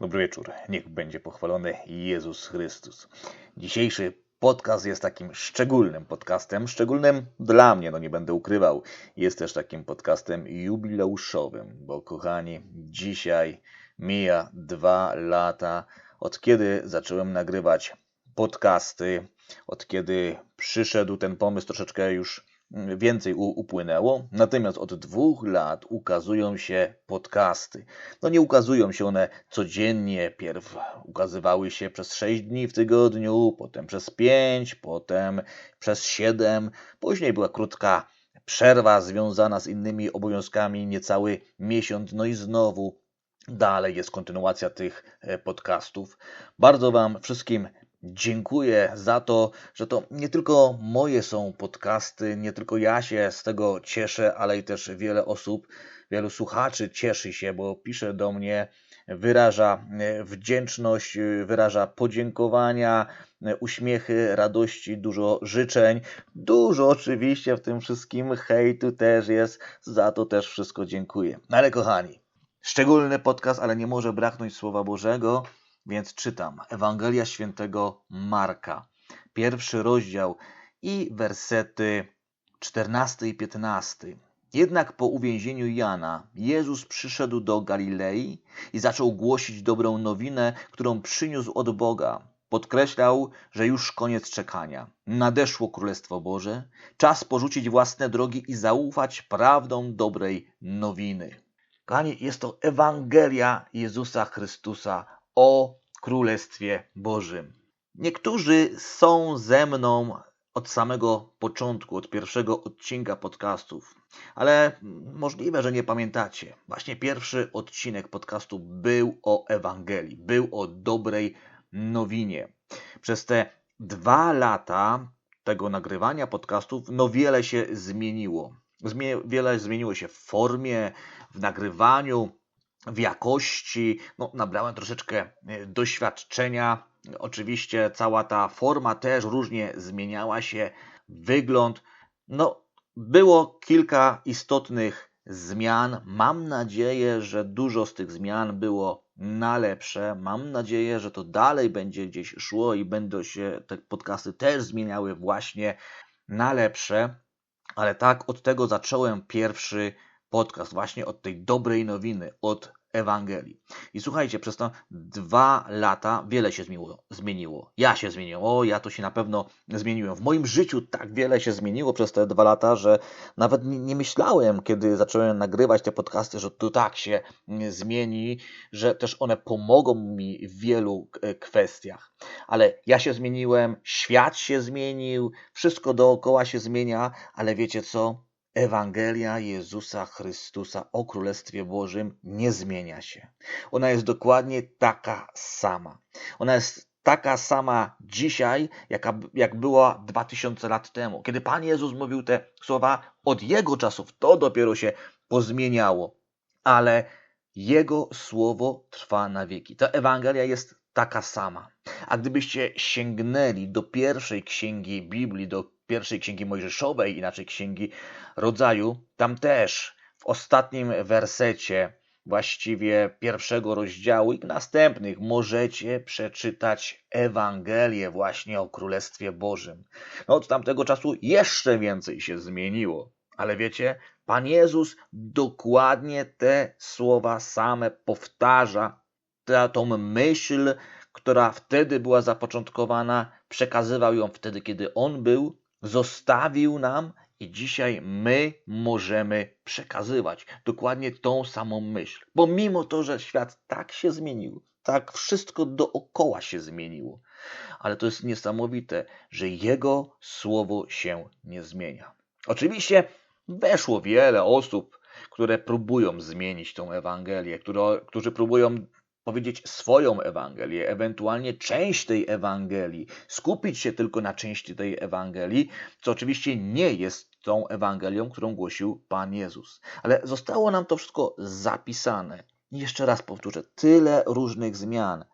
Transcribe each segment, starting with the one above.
Dobry wieczór. Niech będzie pochwalony Jezus Chrystus. Dzisiejszy podcast jest takim szczególnym podcastem, szczególnym dla mnie, no nie będę ukrywał. Jest też takim podcastem jubileuszowym, bo kochani, dzisiaj mija dwa lata od kiedy zacząłem nagrywać podcasty, od kiedy przyszedł ten pomysł troszeczkę już więcej upłynęło, natomiast od dwóch lat ukazują się podcasty. No nie ukazują się one codziennie, pierw ukazywały się przez sześć dni w tygodniu, potem przez pięć, potem przez siedem, później była krótka przerwa związana z innymi obowiązkami, niecały miesiąc, no i znowu dalej jest kontynuacja tych e, podcastów. Bardzo Wam wszystkim Dziękuję za to, że to nie tylko moje są podcasty, nie tylko ja się z tego cieszę, ale i też wiele osób, wielu słuchaczy cieszy się, bo pisze do mnie, wyraża e, wdzięczność, e, wyraża podziękowania, e, uśmiechy, radości, dużo życzeń. Dużo oczywiście w tym wszystkim hejtu też jest, za to też wszystko dziękuję. Ale kochani, szczególny podcast, ale nie może braknąć Słowa Bożego. Więc czytam Ewangelia Świętego Marka, pierwszy rozdział i wersety 14 i 15. Jednak po uwięzieniu Jana Jezus przyszedł do Galilei i zaczął głosić dobrą nowinę, którą przyniósł od Boga. Podkreślał, że już koniec czekania. Nadeszło Królestwo Boże, czas porzucić własne drogi i zaufać prawdą dobrej nowiny. Kochani, jest to Ewangelia Jezusa Chrystusa o Królestwie Bożym. Niektórzy są ze mną od samego początku, od pierwszego odcinka podcastów, ale możliwe, że nie pamiętacie. Właśnie pierwszy odcinek podcastu był o Ewangelii, był o dobrej nowinie. Przez te dwa lata tego nagrywania podcastów, no wiele się zmieniło. Zmie wiele zmieniło się w formie, w nagrywaniu, w jakości. No, nabrałem troszeczkę e, doświadczenia. Oczywiście cała ta forma też różnie zmieniała się, wygląd. No, było kilka istotnych zmian. Mam nadzieję, że dużo z tych zmian było na lepsze. Mam nadzieję, że to dalej będzie gdzieś szło i będą się te podcasty też zmieniały właśnie na lepsze. Ale tak, od tego zacząłem pierwszy podcast, właśnie od tej dobrej nowiny, od Ewangelii. I słuchajcie, przez te dwa lata wiele się zmieniło. zmieniło. Ja się zmieniłem, o, ja to się na pewno zmieniłem. W moim życiu tak wiele się zmieniło przez te dwa lata, że nawet nie myślałem, kiedy zacząłem nagrywać te podcasty, że to tak się zmieni, że też one pomogą mi w wielu kwestiach. Ale ja się zmieniłem, świat się zmienił, wszystko dookoła się zmienia, ale wiecie co? Ewangelia Jezusa Chrystusa o Królestwie Bożym nie zmienia się. Ona jest dokładnie taka sama. Ona jest taka sama dzisiaj, jaka, jak była 2000 lat temu. Kiedy Pan Jezus mówił te słowa, od Jego czasów to dopiero się pozmieniało. Ale Jego słowo trwa na wieki. Ta Ewangelia jest taka sama. A gdybyście sięgnęli do pierwszej księgi Biblii, do pierwszej księgi Mojżeszowej, inaczej księgi rodzaju, tam też w ostatnim wersecie właściwie pierwszego rozdziału i następnych możecie przeczytać Ewangelię właśnie o Królestwie Bożym. No od tamtego czasu jeszcze więcej się zmieniło. Ale wiecie, Pan Jezus dokładnie te słowa same powtarza, tą myśl, która wtedy była zapoczątkowana, przekazywał ją wtedy, kiedy On był zostawił nam i dzisiaj my możemy przekazywać dokładnie tą samą myśl. Bo mimo to, że świat tak się zmienił, tak wszystko dookoła się zmieniło, ale to jest niesamowite, że Jego słowo się nie zmienia. Oczywiście weszło wiele osób, które próbują zmienić tą Ewangelię, które, którzy próbują powiedzieć swoją Ewangelię, ewentualnie część tej Ewangelii, skupić się tylko na części tej Ewangelii, co oczywiście nie jest tą Ewangelią, którą głosił Pan Jezus. Ale zostało nam to wszystko zapisane. Jeszcze raz powtórzę, tyle różnych zmian,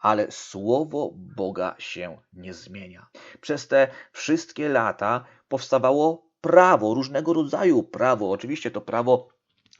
ale słowo Boga się nie zmienia. Przez te wszystkie lata powstawało prawo, różnego rodzaju prawo. Oczywiście to prawo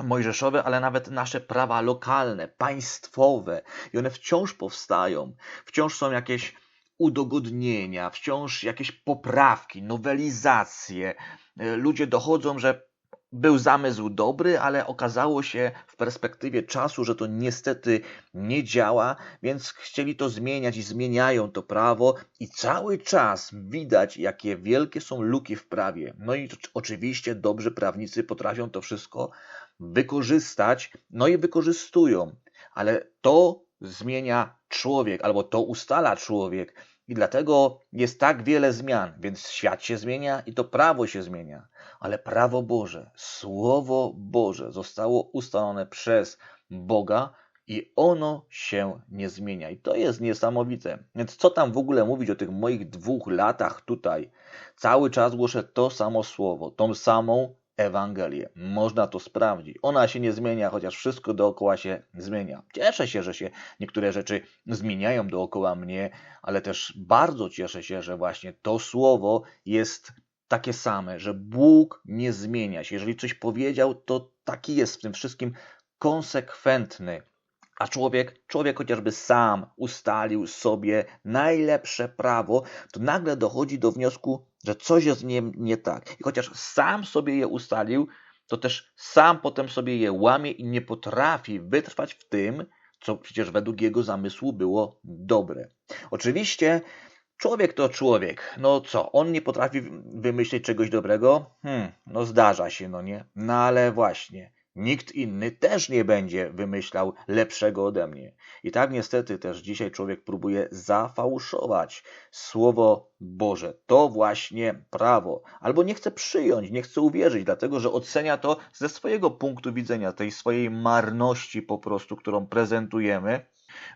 mojżeszowe, ale nawet nasze prawa lokalne, państwowe. I one wciąż powstają. Wciąż są jakieś udogodnienia, wciąż jakieś poprawki, nowelizacje. E, ludzie dochodzą, że był zamysł dobry, ale okazało się w perspektywie czasu, że to niestety nie działa, więc chcieli to zmieniać i zmieniają to prawo, i cały czas widać, jakie wielkie są luki w prawie. No i oczywiście dobrzy prawnicy potrafią to wszystko wykorzystać, no i wykorzystują, ale to zmienia człowiek, albo to ustala człowiek. I dlatego jest tak wiele zmian, więc świat się zmienia i to prawo się zmienia. Ale prawo Boże, Słowo Boże zostało ustalone przez Boga i ono się nie zmienia. I to jest niesamowite. Więc co tam w ogóle mówić o tych moich dwóch latach tutaj? Cały czas głoszę to samo słowo, tą samą Ewangelię. Można to sprawdzić. Ona się nie zmienia, chociaż wszystko dookoła się zmienia. Cieszę się, że się niektóre rzeczy zmieniają dookoła mnie, ale też bardzo cieszę się, że właśnie to słowo jest takie same, że Bóg nie zmienia się. Jeżeli coś powiedział, to taki jest w tym wszystkim konsekwentny. A człowiek, człowiek chociażby sam ustalił sobie najlepsze prawo, to nagle dochodzi do wniosku, że coś jest nie, nie tak. I chociaż sam sobie je ustalił, to też sam potem sobie je łamie i nie potrafi wytrwać w tym, co przecież według jego zamysłu było dobre. Oczywiście człowiek to człowiek. No co, on nie potrafi wymyślić czegoś dobrego? Hmm, no zdarza się, no nie? No ale właśnie. Nikt inny też nie będzie wymyślał lepszego ode mnie. I tak niestety też dzisiaj człowiek próbuje zafałszować Słowo Boże. To właśnie prawo. Albo nie chce przyjąć, nie chce uwierzyć, dlatego że ocenia to ze swojego punktu widzenia, tej swojej marności po prostu, którą prezentujemy,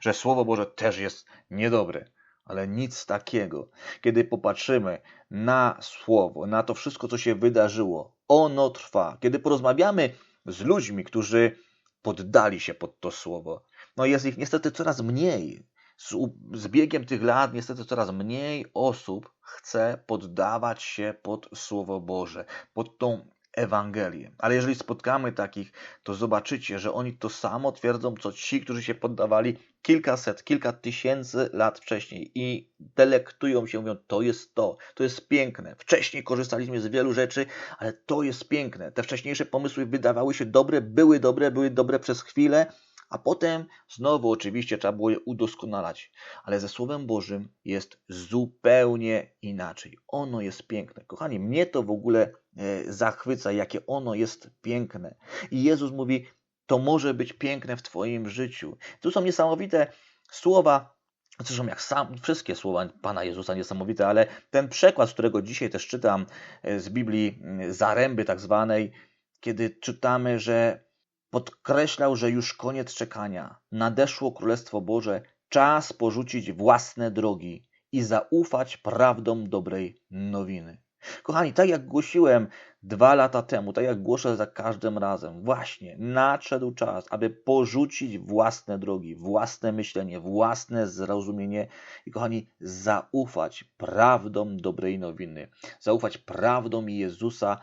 że Słowo Boże też jest niedobre. Ale nic takiego. Kiedy popatrzymy na Słowo, na to wszystko, co się wydarzyło, ono trwa. Kiedy porozmawiamy z ludźmi, którzy poddali się pod to słowo. No jest ich niestety coraz mniej. Z, z biegiem tych lat niestety coraz mniej osób chce poddawać się pod Słowo Boże, pod tą Ewangelię. Ale jeżeli spotkamy takich, to zobaczycie, że oni to samo twierdzą, co ci, którzy się poddawali kilkaset, kilka tysięcy lat wcześniej i delektują się, mówią, to jest to, to jest piękne. Wcześniej korzystaliśmy z wielu rzeczy, ale to jest piękne. Te wcześniejsze pomysły wydawały się dobre, były dobre, były dobre przez chwilę, a potem znowu oczywiście trzeba było je udoskonalać. Ale ze Słowem Bożym jest zupełnie inaczej. Ono jest piękne. Kochani, mnie to w ogóle e, zachwyca, jakie ono jest piękne. I Jezus mówi, to może być piękne w Twoim życiu. Tu są niesamowite słowa, Zresztą jak sam, wszystkie słowa Pana Jezusa niesamowite, ale ten przekład, z którego dzisiaj też czytam e, z Biblii Zaręby tak zwanej, kiedy czytamy, że podkreślał, że już koniec czekania, nadeszło Królestwo Boże, czas porzucić własne drogi i zaufać prawdom dobrej nowiny. Kochani, tak jak głosiłem dwa lata temu, tak jak głoszę za każdym razem, właśnie nadszedł czas, aby porzucić własne drogi, własne myślenie, własne zrozumienie i kochani, zaufać prawdom dobrej nowiny, zaufać prawdom Jezusa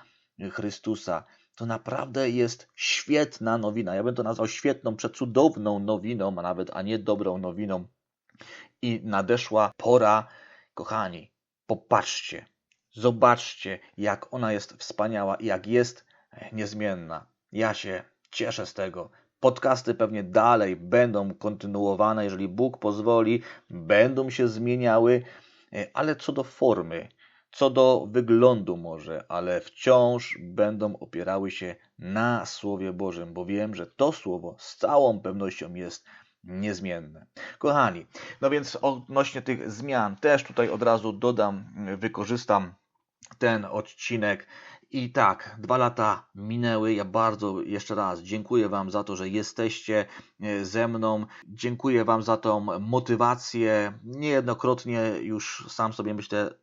Chrystusa. To naprawdę jest świetna nowina. Ja bym to nazwał świetną, przecudowną nowiną, a nawet, a nie dobrą nowiną. I nadeszła pora, kochani, popatrzcie, Zobaczcie, jak ona jest wspaniała i jak jest niezmienna. Ja się cieszę z tego. Podcasty pewnie dalej będą kontynuowane, jeżeli Bóg pozwoli, będą się zmieniały, ale co do formy, co do wyglądu może, ale wciąż będą opierały się na Słowie Bożym, bo wiem, że to Słowo z całą pewnością jest niezmienne. Kochani, no więc odnośnie tych zmian też tutaj od razu dodam, wykorzystam ten odcinek. I tak, dwa lata minęły. Ja bardzo jeszcze raz dziękuję Wam za to, że jesteście e, ze mną. Dziękuję Wam za tą motywację. Niejednokrotnie już sam sobie myślę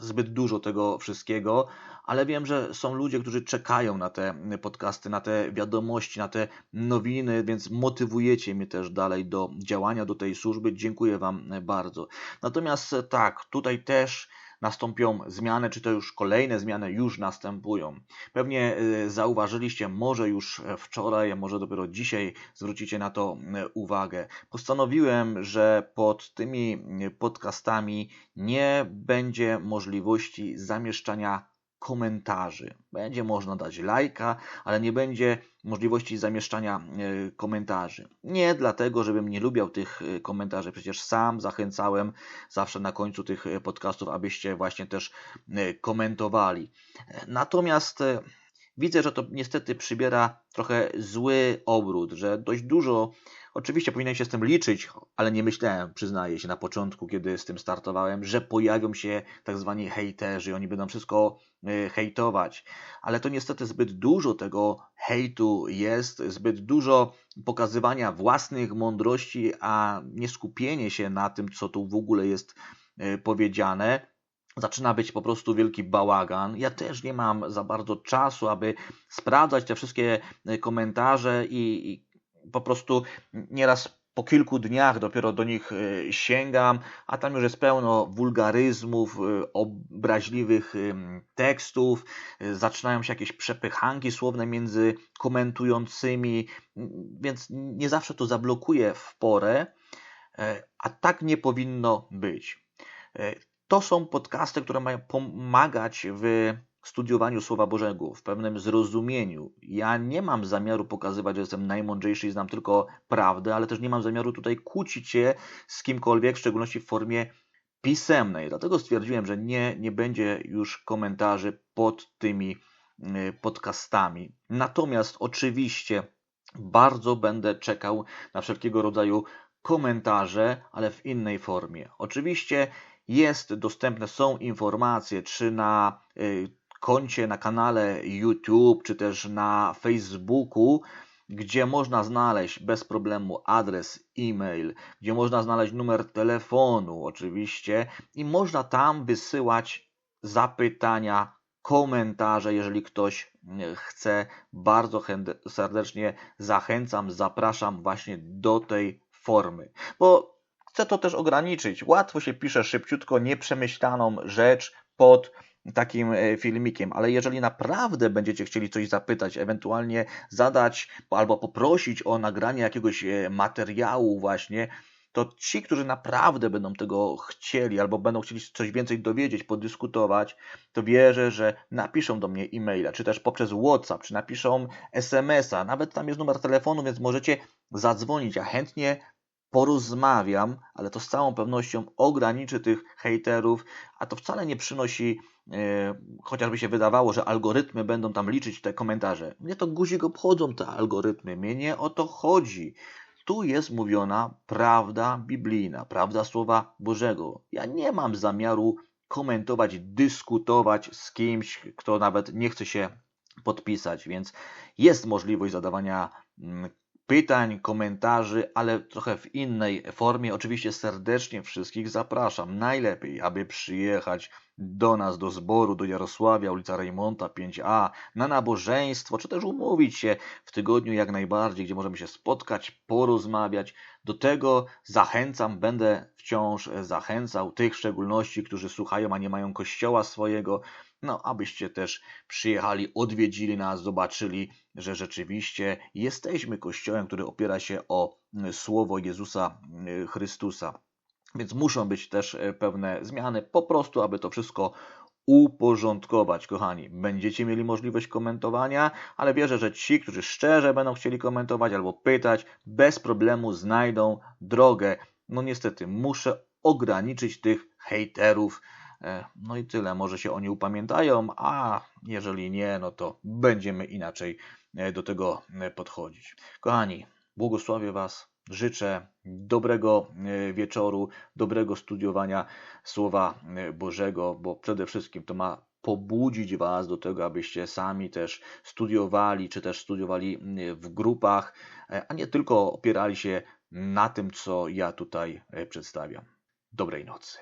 zbyt dużo tego wszystkiego, ale wiem, że są ludzie, którzy czekają na te podcasty, na te wiadomości, na te nowiny, więc motywujecie mnie też dalej do działania, do tej służby. Dziękuję Wam bardzo. Natomiast tak, tutaj też nastąpią zmiany, czy to już kolejne zmiany już następują. Pewnie zauważyliście, może już wczoraj, może dopiero dzisiaj zwrócicie na to uwagę. Postanowiłem, że pod tymi podcastami nie będzie możliwości zamieszczania komentarzy. Będzie można dać lajka, ale nie będzie możliwości zamieszczania e, komentarzy. Nie dlatego, żebym nie lubiał tych e, komentarzy, przecież sam zachęcałem zawsze na końcu tych e, podcastów, abyście właśnie też komentowali. Natomiast widzę, że to niestety przybiera trochę zły obrót, że dość dużo Oczywiście powinienem się z tym liczyć, ale nie myślałem, przyznaję się na początku, kiedy z tym startowałem, że pojawią się tak zwani hejterzy, oni będą wszystko y, hejtować. Ale to niestety zbyt dużo tego hejtu jest, zbyt dużo pokazywania własnych mądrości, a nie skupienie się na tym, co tu w ogóle jest y, powiedziane zaczyna być po prostu wielki bałagan. Ja też nie mam za bardzo czasu, aby sprawdzać te wszystkie y, komentarze i, i po prostu nieraz po kilku dniach dopiero do nich e, sięgam, a tam już jest pełno wulgaryzmów, e, obraźliwych tekstów, e, zaczynają się jakieś przepychanki słowne między komentującymi, więc nie zawsze to zablokuje w porę, a tak nie powinno być. To są podcasty, które mają pomagać w studiowaniu Słowa Bożego, w pewnym zrozumieniu. Ja nie mam zamiaru pokazywać, że jestem najmądrzejszy i znam tylko prawdę, ale też nie mam zamiaru tutaj kłócić się z kimkolwiek, w szczególności w formie pisemnej. Dlatego stwierdziłem, że nie, nie będzie już komentarzy pod tymi y, podcastami. Natomiast oczywiście bardzo będę czekał na wszelkiego rodzaju komentarze, ale w innej formie. Oczywiście jest dostępne, są informacje, czy na y, koncie na kanale YouTube czy też na Facebooku, gdzie można znaleźć bez problemu adres e-mail, gdzie można znaleźć numer telefonu, oczywiście, i można tam wysyłać zapytania, komentarze, jeżeli ktoś chce. Bardzo serdecznie zachęcam, zapraszam właśnie do tej formy, bo chcę to też ograniczyć. Łatwo się pisze szybciutko nieprzemyślaną rzecz pod takim e, filmikiem, ale jeżeli naprawdę będziecie chcieli coś zapytać, ewentualnie zadać albo poprosić o nagranie jakiegoś e, materiału właśnie, to ci, którzy naprawdę będą tego chcieli albo będą chcieli coś więcej dowiedzieć, podyskutować, to wierzę, że napiszą do mnie e-maila, czy też poprzez WhatsApp, czy napiszą SMS-a, nawet tam jest numer telefonu, więc możecie zadzwonić. Ja chętnie porozmawiam, ale to z całą pewnością ograniczy tych hejterów, a to wcale nie przynosi, chociażby się wydawało, że algorytmy będą tam liczyć te komentarze. Mnie to guzik obchodzą te algorytmy, mnie nie o to chodzi. Tu jest mówiona prawda biblijna, prawda Słowa Bożego. Ja nie mam zamiaru komentować, dyskutować z kimś, kto nawet nie chce się podpisać, więc jest możliwość zadawania mm, pytań, komentarzy, ale trochę w innej formie. Oczywiście serdecznie wszystkich zapraszam. Najlepiej, aby przyjechać do nas, do zboru, do Jarosławia, ulica Rejmonta 5A, na nabożeństwo, czy też umówić się w tygodniu jak najbardziej, gdzie możemy się spotkać, porozmawiać. Do tego zachęcam, będę wciąż zachęcał tych w szczególności, którzy słuchają, a nie mają kościoła swojego, no abyście też przyjechali, odwiedzili nas, zobaczyli, że rzeczywiście jesteśmy Kościołem, który opiera się o słowo Jezusa Chrystusa. Więc muszą być też e, pewne zmiany, po prostu, aby to wszystko uporządkować, kochani. Będziecie mieli możliwość komentowania, ale wierzę, że ci, którzy szczerze będą chcieli komentować albo pytać, bez problemu znajdą drogę. No niestety, muszę ograniczyć tych hejterów, no i tyle. Może się oni upamiętają, a jeżeli nie, no to będziemy inaczej e, do tego e, podchodzić. Kochani, błogosławię Was. Życzę dobrego wieczoru, dobrego studiowania Słowa Bożego, bo przede wszystkim to ma pobudzić Was do tego, abyście sami też studiowali, czy też studiowali w grupach, a nie tylko opierali się na tym, co ja tutaj przedstawiam. Dobrej nocy.